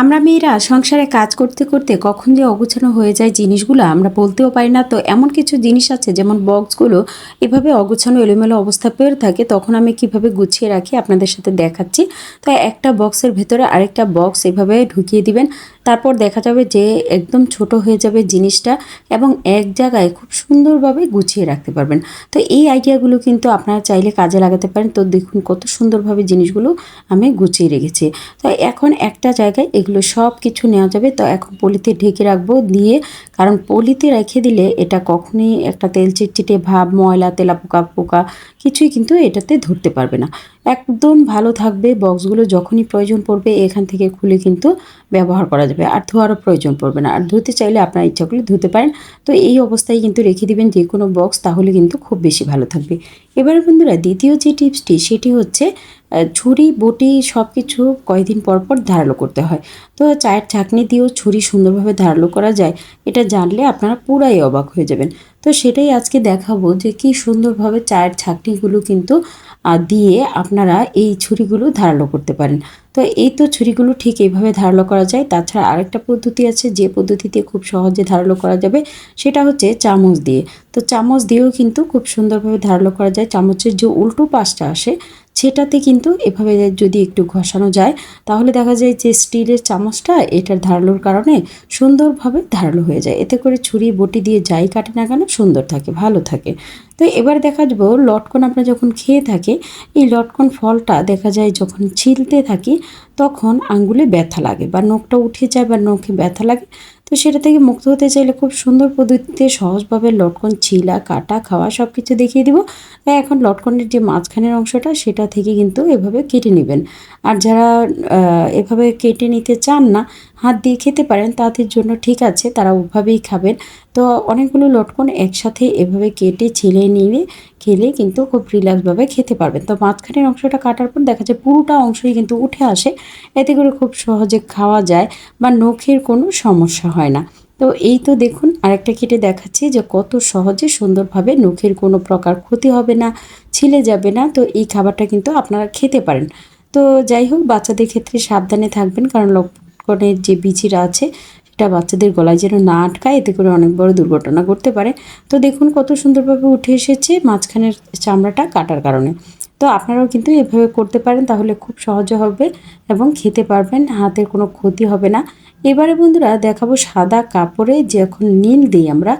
আমরা মেয়েরা সংসারে কাজ করতে করতে কখন যে অগোছানো হয়ে যায় জিনিসগুলো আমরা বলতেও পারি না। তো এমন কিছু জিনিস আছে, যেমন বক্সগুলো এভাবে অগোছানো এলোমেলো অবস্থা পেয়ে থাকে, তখন আমি কীভাবে গুছিয়ে রাখি আপনাদের সাথে দেখাচ্ছি। তো একটা বক্সের ভেতরে আরেকটা বক্স এভাবে ঢুকিয়ে দিবেন, তারপর দেখা যাবে যে একদম ছোট হয়ে যাবে জিনিসটা এবং এক জায়গায় খুব সুন্দরভাবে গুছিয়ে রাখতে পারবেন। তো এই আইডিয়াগুলো কিন্তু আপনারা চাইলে কাজে লাগাতে পারেন। তো দেখুন কত সুন্দরভাবে জিনিসগুলো আমি গুছিয়ে রেখেছি। তো এখন একটা জায়গায় সব কিছু নেওয়া যাবে। তো এখন পলিতে ঢেকে রাখব দিয়ে, কারণ পলিতে রেখে দিলে এটা কখনোই একটা তেল চিটচিটে ভাব, ময়লা তেলা পোকা পোকা কিছুই কিন্তু এটাতে ধরতে পারবে না। একদম ভালো থাকবে, বক্সগুলো যখনই প্রয়োজন পড়বে এখান থেকে খুলে কিন্তু ব্যবহার করা যাবে। আর ধোয়ারও প্রয়োজন পড়বে না। আর ধুতে চাইলে আপনার ইচ্ছা করলে ধুতে পারেন। তো এই অবস্থায় কিন্তু রেখে দিবেন যে কোনো বক্স, তাহলে কিন্তু খুব বেশি ভালো থাকবে। এবার বন্ধুরা, দ্বিতীয় যে টিপসটি, সেটি হচ্ছে ছুরি, বটি সব কিছু কয়েকদিন পর পর ধারালো করতে হয়। তো চায়ের ছাঁকনি দিয়েও ছুরি সুন্দরভাবে ধারালো করা যায়, এটা জানলে আপনারা পুরাই অবাক হয়ে যাবেন। তো সেটাই আজকে দেখাবো যে কি সুন্দরভাবে চায়ের ছাঁকনিগুলো কিন্তু দিয়ে আপনারা এই ছুরিগুলো ধারালো করতে পারেন। তো এই তো ছুরিগুলো ঠিক এইভাবে ধারালো করা যায়, তাছাড়া আরেকটা পদ্ধতি আছে, যে পদ্ধতিতে খুব সহজে ধারালো করা যাবে, সেটা হচ্ছে চামচ দিয়ে। তো চামচ দিয়েও কিন্তু খুব সুন্দরভাবে ধারালো করা যায়। চামচের যে উল্টো পাশটা আসে সেটাতে কিন্তু এভাবে যদি একটু ঘষানো যায়, তাহলে দেখা যায় যে স্টিলের চামচটা এটার ধারালোর কারণে সুন্দরভাবে ধারালো হয়ে যায়। এতে করে ছুরি, বটি দিয়ে যাই কাটে না কেন সুন্দর থাকে, ভালো থাকে। তো এবার দেখা যাব লটকন আমরা যখন খেয়ে থাকি, এই লটকন ফলটা দেখা যায় যখন ছিলতে থাকি, তখন আঙ্গুলে ব্যথা লাগে বা নখটা উঠে যায় বা নখে ব্যথা লাগে তো সেটা থেকে মুক্ত হতে চাইলে খুব সুন্দর পদ্ধতিতে সহজভাবে লটকন, ছিলা, কাটা, খাওয়া সব কিছু দেখিয়ে দিব। তাই এখন লটকনের যে মাঝখানের অংশটা, সেটা থেকে কিন্তু এভাবে কেটে নেবেন। আর যারা এভাবে কেটে নিতে চান না হাত দিয়ে খেতে পারেন, তাদের জন্য ঠিক আছে, তারা ওভাবেই খাবেন। তো অনেকগুলো লটকন একসাথে এভাবে কেটে, ছিলে নিয়ে খেলে কিন্তু খুব রিল্যাক্সভাবে খেতে পারবেন। তো মাঝখানের অংশটা কাটার পর দেখা যায় পুরোটা অংশই কিন্তু উঠে আসে, এতে করে খুব সহজে খাওয়া যায় বা নখের কোনো সমস্যা হয় না। তো এই তো দেখুন, আরেকটা কেটে দেখাচ্ছি যে কত সহজে সুন্দরভাবে নখের কোনো প্রকার ক্ষতি হবে না, ছিলে যাবে না, তো এই খাবারটা কিন্তু আপনারা খেতে পারেন। তো যাই হোক, বাচ্চাদের ক্ষেত্রে সাবধানে থাকবেন কারণ লটকনের যে বিচিরা আছে, সেটা বাচ্চাদের গলায় যেন না আটকায়, এতে করে অনেক বড় দুর্ঘটনা ঘটতে পারে। তো দেখুন কত সুন্দরভাবে উঠে এসেছে মাঝখানের চামড়াটা কাটার কারণে। তো আপনারাও কিন্তু এভাবে করতে পারেন, তাহলে খুব সহজে হবে এবং খেতে পারবেন, হাতের কোনো ক্ষতি হবে না। এবারে বন্ধুরা দেখাবো সাদা কাপড়ে যখন নীল দিই আমরা,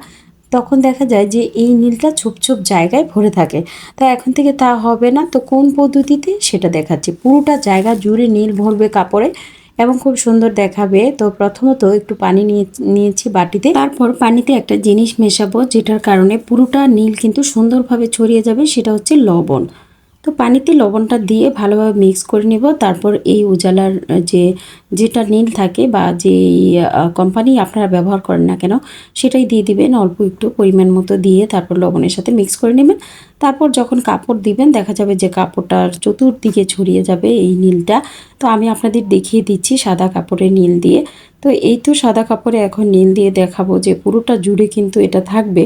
তখন দেখা যায় যে এই নীলটা ছোপ ছোপ জায়গায় ভরে থাকে। তা এখন থেকে তা হবে না। তো কোন পদ্ধতিতে? সেটা দেখাচ্ছি। পুরোটা জায়গা জুড়ে নীল ভরবে কাপড়ে। এবং খুব সুন্দর দেখাবে। তো প্রথমত একটু পানি নিয়ে, নিয়েছি বাটিতে। তারপর পানিতে একটা জিনিস মেশাবো, যেটার কারণে পুরোটা নীল কিন্তু সুন্দরভাবে ছড়িয়ে যাবে, সেটা হচ্ছে লবণ। তো পানিতে লবণটা দিয়ে ভালোভাবে মিক্স করে নেব। তারপর এই উজালার যে, যেটা নীল থাকে বা যে কোম্পানি আপনারা ব্যবহার করেন না কেন, সেটাই দিয়ে দিবেন। অল্প একটু পরিমাণ মতো দিয়ে তারপর লবণের সাথে মিক্স করে নেবেন। তারপর যখন কাপড় দিবেন, দেখা যাবে যে কাপড়টার চতুর্দিকে ছড়িয়ে যাবে এই নীলটা। তো আমি আপনাদের দেখিয়ে দিচ্ছি সাদা কাপড়ে নীল দিয়ে। তো এই তো সাদা কাপড়ে এখন নীল দিয়ে দেখাবো যে পুরোটা জুড়ে কিন্তু এটা থাকবে।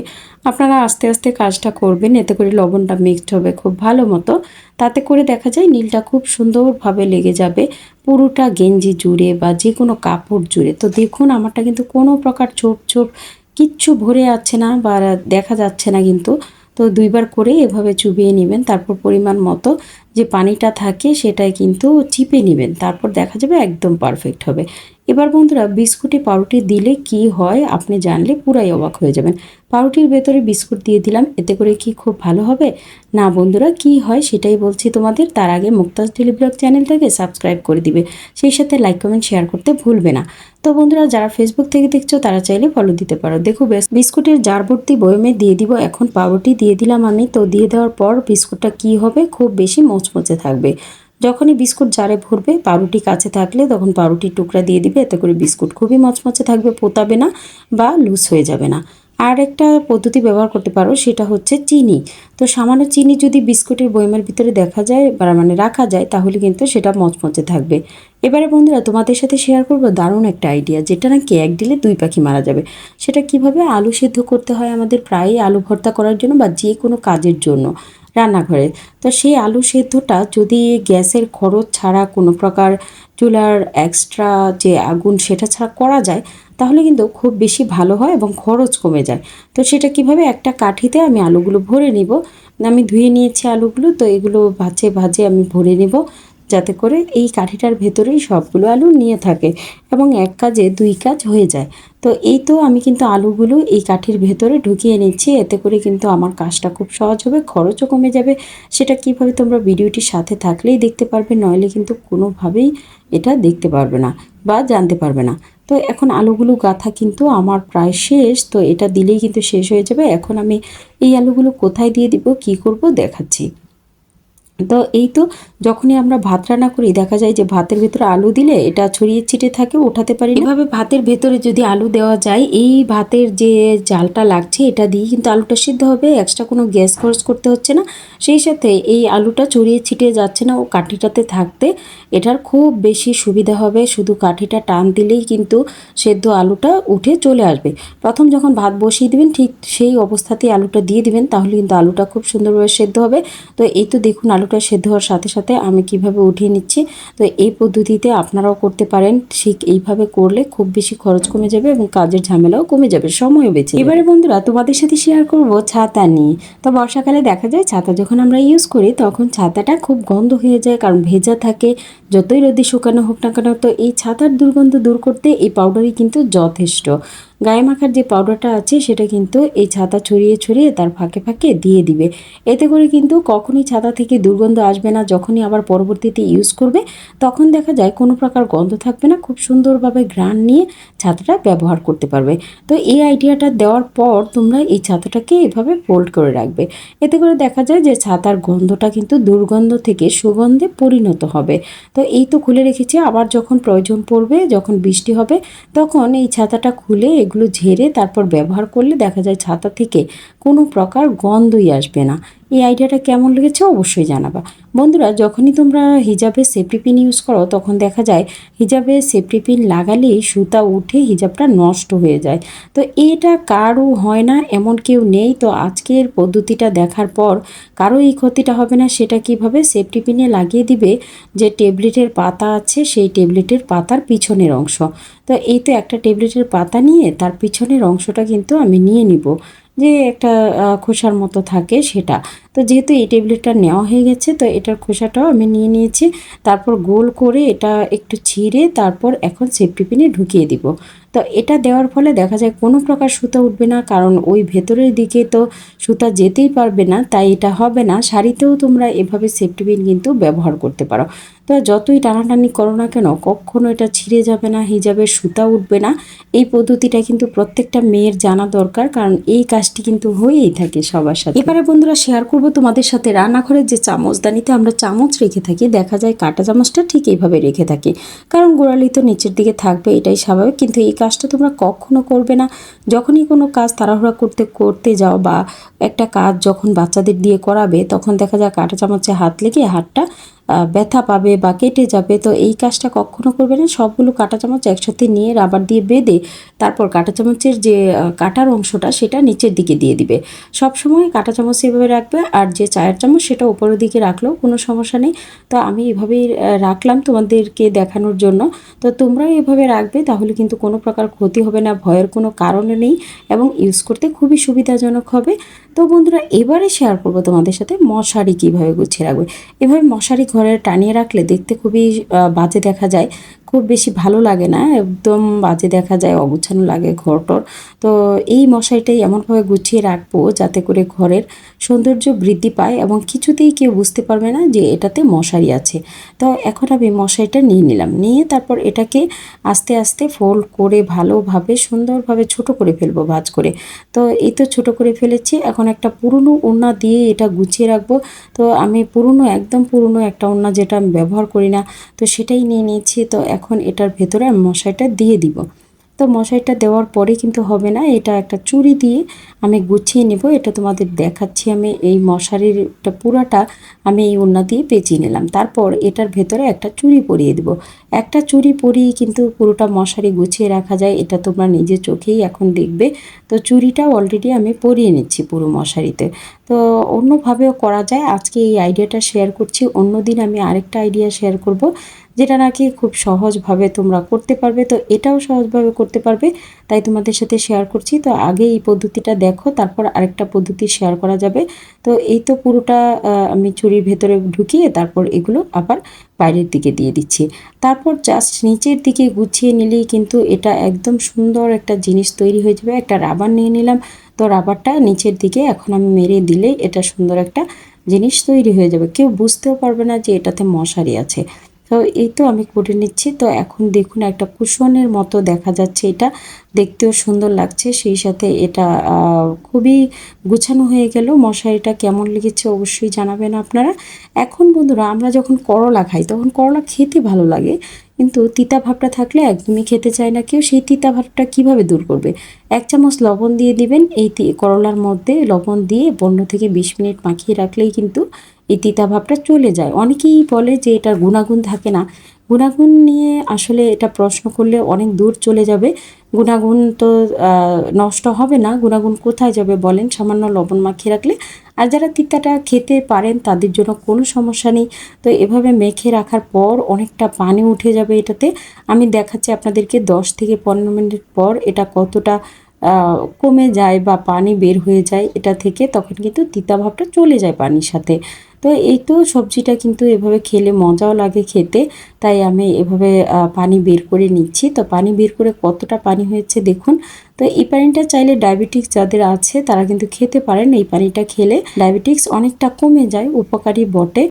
আপনারা আস্তে আস্তে কাজটা করবেন, এতে করে লবণটা মিক্সড হবে খুব ভালো মতো। তাতে করে দেখা যায় নীলটা খুব সুন্দরভাবে লেগে যাবে পুরোটা গেঞ্জি জুড়ে বা যে কোনো কাপড় জুড়ে। তো দেখুন আমারটা কিন্তু কোনো প্রকার ছোপ ছোপ কিচ্ছু ভরে যাচ্ছে না বা দেখা যাচ্ছে না কিন্তু। তো দুইবার করে এভাবে চুবিয়ে নেবেন, তারপর পরিমাণ মতো যে পানিটা থাকে সেটাই কিন্তু চিপে নেবেন, তারপর দেখা যাবে একদম পারফেক্ট হবে। এবার বন্ধুরা, বিস্কুটে পাউরুটি দিলে কি হয় আপনি জানলে পুরাই অবাক হয়ে যাবেন। পাউরুটির ভেতরে বিস্কুট দিয়ে দিলাম, এতে করে কি খুব ভালো হবে? না বন্ধুরা, কি হয় সেটাই বলছি তোমাদের। তার আগে মুক্তাজ টেলিব্লগ চ্যানেলটাকে সাবস্ক্রাইব করে দিবে। সেই সাথে লাইক, কমেন্ট, শেয়ার করতে ভুলবে না। তো বন্ধুরা, যারা ফেসবুক থেকে দেখছ, তারা চাইলে ফলো দিতে পারো। দেখো বিস্কুটের জার ভর্তি বয়মে দিয়ে দিব। এখন পাউরুটি দিয়ে দিলাম আমি। তো দিয়ে দেওয়ার পর বিস্কুটটা কি হবে? খুব বেশি মচমচে থাকবে। যখনই বিস্কুট জারে ভরবে, পাউরুটি কাছে থাকলে তখন পাউরুটির টুকরা দিয়ে দিবে। এতে করে বিস্কুট খুবই মচমচে থাকবে, পোতাবে না বা লুজ হয়ে যাবে না। আর একটা পদ্ধতি ব্যবহার করতে পারো, সেটা হচ্ছে চিনি। তো সামান্য চিনি যদি বিস্কুটের বয়মের ভিতরে দেখা যায় বা মানে রাখা যায়, তাহলে কিন্তু সেটা মচমচে থাকবে। এবারে বন্ধুরা, তোমাদের সাথে শেয়ার করব দারুণ একটা আইডিয়া যেটা নাকি এক দিলে দুই পাখি মারা যাবে। সেটা কীভাবে আলু সেদ্ধ করতে হয় আমাদের প্রায়ই আলু ভর্তা করার জন্য বা যে কোনো কাজের জন্য। রান্নাঘরে। তো সেই আলু সেদ্ধটা যদি গ্যাসের খরচ ছাড়া কোনো প্রকার চুলার এক্সট্রা যে আগুন সেটা ছাড়া করা যায়, তাহলে কিন্তু খুব বেশি ভালো হয় এবং খরচ কমে যায়। তো সেটা কীভাবে একটা কাঠিতে আমি আলুগুলো ভরে নিব? আমি ধুয়ে নিয়েছি আলুগুলো, তো এগুলো ভাজে ভাজে আমি ভরে নেব যাতে করে এই কাঠিটার ভেতরেই সবগুলো আলু নিয়ে থাকে এবং এক কাজে দুই কাজ হয়ে যায়। তো এই তো আমি কিন্তু আলুগুলো এই কাঠির ভেতরে ঢুকিয়ে নিচ্ছি। এতে করে কিন্তু আমার কাজটা খুব সহজ হবে, খরচও কমে যাবে। সেটা কীভাবে তোমরা ভিডিওটির সাথে থাকলেই দেখতে পারবে, নইলে কিন্তু কোনোভাবেই এটা দেখতে পারবে না বা জানতে পারবে না। তো এখন আলুগুলো গাথা কিন্তু আমার প্রায় শেষ, তো এটা দিলেই কিন্তু শেষ হয়ে যাবে। এখন আমি এই আলুগুলো কোথায় দিয়ে দিব, কি করব দেখাচ্ছি। তো এই তো যখনই আমরা ভাত রান্না করি, দেখা যায় যে ভাতের ভেতরে আলু দিলে এটা ছড়িয়ে ছিটে থাকে, ওঠাতে পারি এভাবে ভাতের ভেতরে যদি আলু দেওয়া যায়, এই ভাতের যে জালটা লাগছে, এটা দিয়ে কিন্তু আলুটা সিদ্ধ হবে এক্সট্রা কোনো গ্যাস খরচ করতে হচ্ছে না। সেই সাথে এই আলুটা ছড়িয়ে ছিটিয়ে যাচ্ছে না ও কাঠিটাতে থাকতে, এটার খুব বেশি সুবিধা হবে। শুধু কাঠিটা টান দিলেই কিন্তু সেদ্ধ আলুটা উঠে চলে আসবে। প্রথম যখন ভাত বসিয়ে দিবেন, ঠিক সেই অবস্থাতেই আলুটা দিয়ে দিবেন, তাহলে কিন্তু আলুটা খুব সুন্দরভাবে সেদ্ধ হবে। তো এই তো দেখুন আলুটা সেদ্ধ হওয়ার সাথে সাথে আমি কীভাবে উঠিয়ে নিচ্ছি, তো এই পদ্ধতিতে আপনারাও করতে পারেন। ঠিক এইভাবে করলে খুব বেশি খরচ কমে যাবে এবং কাজের ঝামেলাও কমে যাবে, সময়ও বেঁচে এবারে বন্ধুরা, তোমাদের সাথে শেয়ার করব ছাতা নিয়ে। তো বর্ষাকালে দেখা যায় ছাতা যখন আমরা ইউজ করি, তখন ছাতাটা খুব গন্ধ হয়ে যায়, কারণ ভেজা থাকে। যতই রোদে শুকানো হোক না কেন, তো এই ছাতার দুর্গন্ধ দূর করতে এই পাউডারই কিন্তু যথেষ্ট। গায়ে মাখার যে পাউডারটা আছে, সেটা কিন্তু এই ছাতা ছড়িয়ে ছড়িয়ে তার ফাঁকে ফাঁকে দিয়ে দিবে। এতে করে কিন্তু কখনই ছাতা থেকে দুর্গন্ধ আসবে না। যখনই আবার পরবর্তীতে ইউজ করবে, তখন দেখা যায় কোনো প্রকার গন্ধ থাকবে না। খুব সুন্দরভাবে গ্রান নিয়ে ছাতাটা ব্যবহার করতে পারবে। তো এই আইডিয়াটা দেওয়ার পর তোমরা এই ছাতাটাকে এভাবে ফোল্ড করে রাখবে। এতে করে দেখা যায় যে ছাতার গন্ধটা কিন্তু দুর্গন্ধ থেকে সুগন্ধে পরিণত হবে। তো এই তো খুলে রেখেছি। আবার যখন প্রয়োজন পড়বে, যখন বৃষ্টি হবে, তখন এই ছাতাটা খুলে এগুলো ঝেড়ে তারপর ব্যবহার করলে দেখা যায় ছাতা থেকে কোনো প্রকার গন্ধই আসবে না। এই আইডিয়াটা কেমন লেগেছে অবশ্যই জানাবা। বন্ধুরা, যখনই তোমরা হিজাবে সেফটি পিন ইউজ করো, তখন দেখা যায় হিজাবে সেফটি পিন লাগালেই সুতা উঠে হিজাবটা নষ্ট হয়ে যায়। তো এটা কারও হয় না, এমন কেউ নেই। তো আজকের পদ্ধতিটা দেখার পর কারও এই ক্ষতিটা হবে না, সেটা কীভাবে সেফটি পিনে লাগিয়ে দিবে? যে ট্যাবলেটের পাতা আছে, সেই ট্যাবলেটের পাতার পিছনের অংশ। তো এই তো একটা ট্যাবলেটের পাতা নিয়ে তার পিছনের অংশটা কিন্তু আমি নিয়ে নিব। যে একটা খোসার মতো থাকে সেটা। তো যেহেতু এই ট্যাবলেটটা নেওয়া হয়ে গেছে, তো এটার খোসাটাও আমি নিয়ে নিয়েছি। তারপর গোল করে এটা একটু ছিঁড়ে তারপর এখন সেফটি পিনে ঢুকিয়ে দিব। তো এটা দেওয়ার ফলে দেখা যায় কোনো প্রকার সুতা উঠবে না, কারণ ওই ভেতরের দিকে তো সুতা যেতেই পারবে না, তাই এটা হবে না। শাড়িতেও তোমরা এভাবে সেফটি পিন কিন্তু ব্যবহার করতে পারো। তো যতই টানাটানি করো না কেন, কখনো এটা ছিঁড়ে যাবে না, হিজাবের সুতা উঠবে না। এই পদ্ধতিটা কিন্তু প্রত্যেকটা মেয়ের জানা দরকার, কারণ এই কাজটি কিন্তু হয়েই থাকে সবার সাথে। এবারে বন্ধুরা শেয়ার করব তোমাদের সাথে রান্নাঘরের যে চামচদানিতে আমরা চামচ রেখে থাকি, দেখা যায় কাটা চামচটা ঠিক এইভাবে রেখে থাকি। কারণ গোড়ালি তো নিচের দিকে থাকবে, এটাই স্বাভাবিক। কিন্তু এই কাজটা তোমরা কখনো করবে না। যখনই কোনো কাজ তাড়াহুড়া করতে করতে যাও বা একটা কাজ যখন বাচ্চাদের দিয়ে করাবে, তখন দেখা যায় কাঁটা চামচে হাত লেগে হাতটা ব্যথা পাবে বা কেটে যাবে। তো এই কাজটা কখনো করবে না। সবগুলো কাঁটা চামচ একসাথে নিয়ে রাবার দিয়ে বেঁধে তারপর কাঁটা চামচের যে কাটার অংশটা সেটা নিচের দিকে দিয়ে দিবে। সব সময় কাঁটা চামচ এভাবে রাখবে আর যে চায়ের চামচ সেটা উপরের দিকে রাখলেও কোনো সমস্যা নেই। তো আমি এভাবেই রাখলাম তোমাদেরকে দেখানোর জন্য। তো তোমরাও এভাবে রাখবে, তাহলে কিন্তু কোনো প্রকার ক্ষতি হবে না। ভয়ের কোনো কারণ নেই এবং ইউজ করতে খুবই সুবিধাজনক হবে। তো বন্ধুরা, এবারে শেয়ার করব তোমাদের সাথে মশারি কীভাবে গুছিয়ে রাখবে। এভাবে মশারি ঘরে টানিয়ে রাখলে দেখতে খুবই বাজে দেখা যায়। খুব বেশি ভালো লাগে না, একদম বাজে দেখা যায় অগুছানো লাগে ঘরটর। তো এই মশারিটাই এমনভাবে গুছিয়ে রাখব যাতে করে ঘরের সৌন্দর্য বৃদ্ধি পায় এবং কিছুতেই কেউ বুঝতে পারবে না যে এটাতে মশারি আছে। তো এখন আমি মশারিটা নিয়ে নিলাম, নিয়ে তারপর এটাকে আস্তে আস্তে ফোল্ড করে ভালোভাবে, সুন্দরভাবে ছোট করে ফেলব ভাজ করে। তো এই তো ছোট করে ফেলেছি, এখন একটা পুরনো ওড়না দিয়ে এটা গুছিয়ে রাখব। তো আমি পুরনো, একদম পুরনো একটা ওড়না যেটা আমি ব্যবহার করি না, তো সেটাই নিয়ে নিয়েছি। তো এটার ভেতরে আমি মশারিটা দিয়ে দিব। তো মশারিটা দেওয়ার পরে কিন্তু হবে না, এটা একটা চুড়ি দিয়ে আমি গুছিয়ে নেব, এটা তোমাদের দেখাচ্ছি আমি। এই মশারিটা পুরাটা আমি এই ওড়না দিয়ে পেঁচিয়ে নিলাম। তারপর এটার ভেতরে একটা চুড়ি পরিয়ে দেব। একটা চুড়ি পরিয়ে কিন্তু পুরোটা মশারি গুছিয়ে রাখা যায়, এটা তোমরা নিজের চোখেই এখন দেখবে। তো চুড়িটাও অলরেডি আমি পরিয়ে নিচ্ছি পুরো মশারিতে। তো অন্যভাবেও করা যায়, আজকে এই আইডিয়াটা শেয়ার করছি অন্য দিন আমি আরেকটা আইডিয়া শেয়ার করব। যেটা নাকি খুব সহজভাবে তোমরা করতে পারবে, তো এটাও সহজভাবে করতে পারবে। তাই তোমাদের সাথে শেয়ার করছি। তো আগে এই পদ্ধতিটা দেখো, তারপর আরেকটা পদ্ধতি শেয়ার করা যাবে। তো এই তো পুরোটা আমি চুরির ভেতরে ঢুকিয়ে তারপর এগুলো আবার বাইরের দিকে দিয়ে দিচ্ছি। তারপর জাস্ট নিচের দিকে গুছিয়ে নিলেই কিন্তু এটা একদম সুন্দর একটা জিনিস তৈরি হয়ে যাবে। একটা রাবার নিয়ে নিলাম। তো রাবারটা নিচের দিকে এখন আমি মেরে দিলেই এটা সুন্দর একটা জিনিস তৈরি হয়ে যাবে। কেউ বুঝতেও পারবে না যে এটাতে মশারি আছে। তো এই তো আমি করে নিচ্ছি। তো এখন দেখুন একটা কুশনের মতো দেখা যাচ্ছে এটা। দেখতেও সুন্দর লাগছে। সেই সাথে এটা খুবই গুছানো হয়ে গেল। মশারিটা কেমন লেগেছে অবশ্যই জানাবেন আপনারা। এখন বন্ধুরা, আমরা যখন করলা খাই, তখন করলা খেতে ভালো লাগে। কিন্তু তিতা ভাবটা থাকলে একদমই খেতে চায় না কেউ। সেই তিতা ভাবটা কীভাবে দূর করবে? এক চামচ লবণ দিয়ে দিবেন। এই করলার মধ্যে লবণ দিয়ে পনেরো থেকে বিশ মিনিট মাখিয়ে রাখলেই কিন্তু এই তিতা ভাবটা চলে যায়। অনেকেই বলে যে এটা গুণাগুণ থাকে না। গুণাগুণ নিয়ে আসলে এটা প্রশ্ন করলে অনেক দূর চলে যাবে। গুণাগুণ তো নষ্ট হবে না। গুণাগুণ কোথায় যাবে বলেন? সামান্য লবণ মাখিয়ে রাখলে। আর যারা তিতাটা খেতে পারেন, তাদের জন্য কোনো সমস্যা নেই। তো এভাবে মেখে রাখার পর অনেকটা পানি উঠে যাবে এটাতে। আমি দেখাচ্ছি আপনাদেরকে দশ থেকে পনেরো মিনিট পর এটা কতটা কমে যায় বা পানি বের হয়ে যায় এটা থেকে, তখন কিন্তু তিতা ভাবটা চলে যায় পানির সাথে। তো এই তো সবজিটা কিন্তু এভাবে খেলে মজাও লাগে খেতে, তাই আমি এভাবে পানি বের করে নিচ্ছি। তো পানি বের করে কতটা পানি হয়েছে দেখুন। তো এই পানিটা চাইলে ডায়াবেটিক্স যাদের আছে তারা কিন্তু খেতে পারেন। এই পানিটা খেলে ডায়াবেটিক্স অনেকটা কমে যায়, উপকারী বটে।